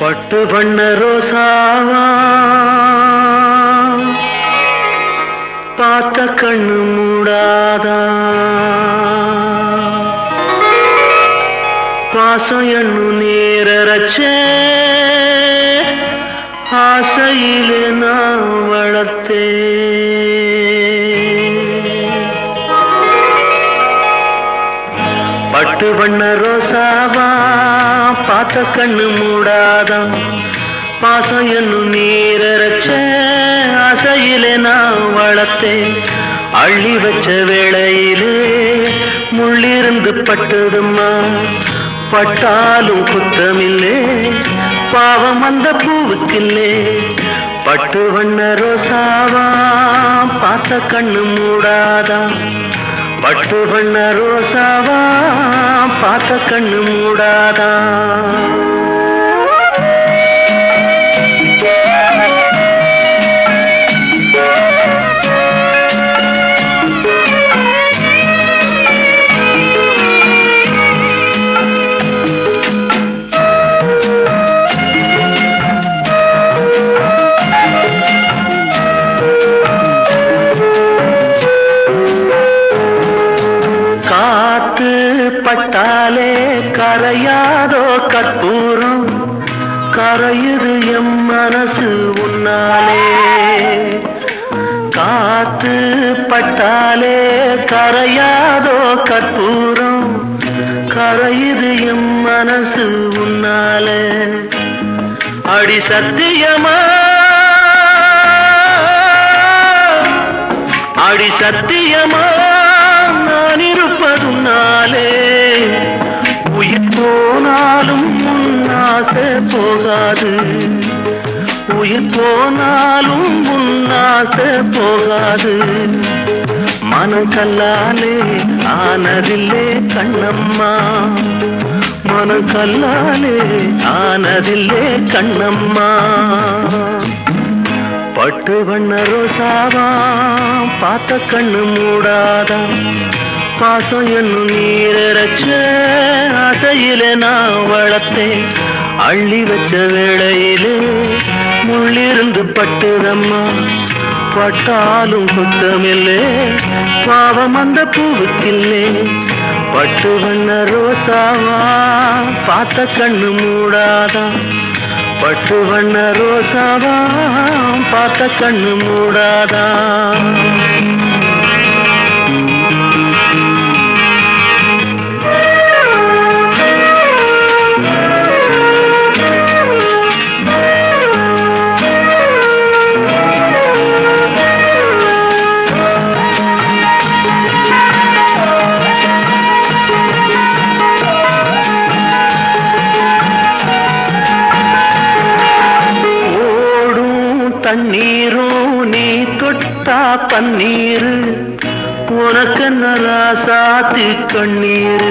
பட்டு பண்ண ரோசாவா பார்த்த கண்ணு மூடாதா. பாசம் எண்ணு நேரச்சே ஆசையில நான் வளர்த்தே. பட்டு வண்ண ரோசாவா. பார்த்த கண்ணு மூடாதாம். பாசம் என்னும் நீரச்ச ஆசையிலே நான் வளர்த்தேன். அள்ளி வச்ச வேளையிலே முள்ளிருந்து பட்டதும்மா. பட்டாலும் குத்தமில்லே பாவம் அந்த பூவுக்கில்லே. பட்டு வண்ண ரோசாவா பார்த்த கண்ணு மூடாதா பட்டு வண்ண ரோசாவா பார்த்த கண்ணு மூடாதா பட்டாலே கரையாதோ கற்பூரம். கரையுது எம் மனசு உன்னாலே. காத்து பட்டாலே கரையாதோ கற்பூரம். கரையுது எம் மனசு உன்னாலே. அடி சத்தியமா? அடி சத்தியமா? நான் இருப்ப போனாலே உயிர் போனாலும் உன் ஆசை போகாது. உயிர் போனாலும் உன் ஆசை போகாது. மனக்கல்லாலே ஆனதில்லே கண்ணம்மா. மனக்கல்லாலே ஆனதில்லே கண்ணம்மா. பட்டு வண்ண ரோசாவா பார்த்த கண்ணு மூடாதான் பாசம் என்னும் நீரச்ச ஆசையில நான் வளர்த்தேன். அள்ளி வச்ச வேளையிலே முள்ளிருந்து பட்டுதம்மா. பட்டாலும் குத்தமில்லே பாவம் அந்த பூவுக்கில்லே. பட்டு வண்ண ரோசாவா பார்த்த கண்ணு மூடாதா. பட்டு வண்ண ரோசாவா பார்த்த கண்ணு மூடாதா. ஓடும் தண்ணீரும் நீ தொட்டா பன்னீர். உனக்கு நராசாத்து கண்ணீர்.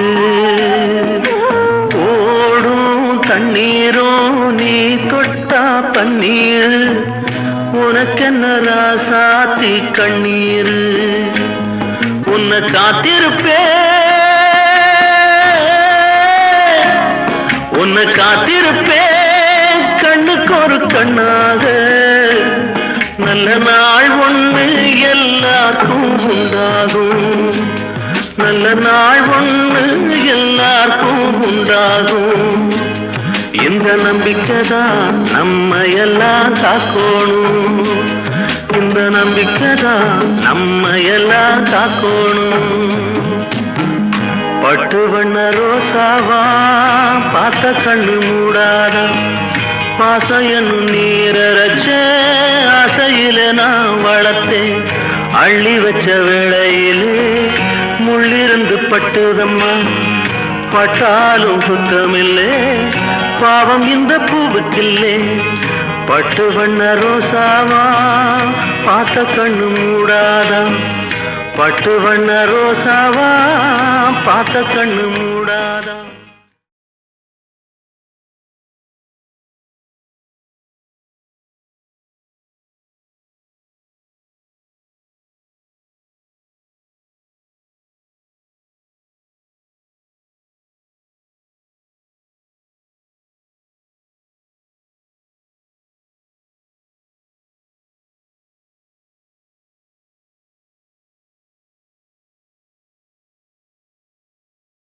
ஓடும் தண்ணீரும் நீ தொட்டா பன்னீர். உனக்கு நராசாத்து கண்ணீர். உன்னை காத்திருப்பே உன்னை காத்திருப்பே கண்ணுக்கு ஒரு கண்ணாக. நல்ல நாள் ஒன்று எல்லாருக்கும் உண்டாகும். நல்ல நாள் ஒன்று எல்லாருக்கும் உண்டாகும். இந்த நம்பிக்கை தான் நம்ம எல்லாம் காக்கணும் இந்த நம்பிக்கை தான் நம்ம எல்லாம் காக்கணும் பட்டு வண்ண ரோசாவா பார்த்த கண்ணு மூடாதான் பாசம் என்னும் நீரச்ச ஆசையில நான் வளர்த்தேன். அள்ளி வச்ச வேளையிலே முள்ளிருந்து பட்டுதம்மா பட்டாலும் சுத்தமில்லே. பாவம் இந்த பூவுக்கில்லே பட்டு வண்ண ரோசாவா பார்த்த கண்ணு மூடாதா. பட்டு வண்ண ரோசாவா பார்த்த கண்ணு மூடாதா.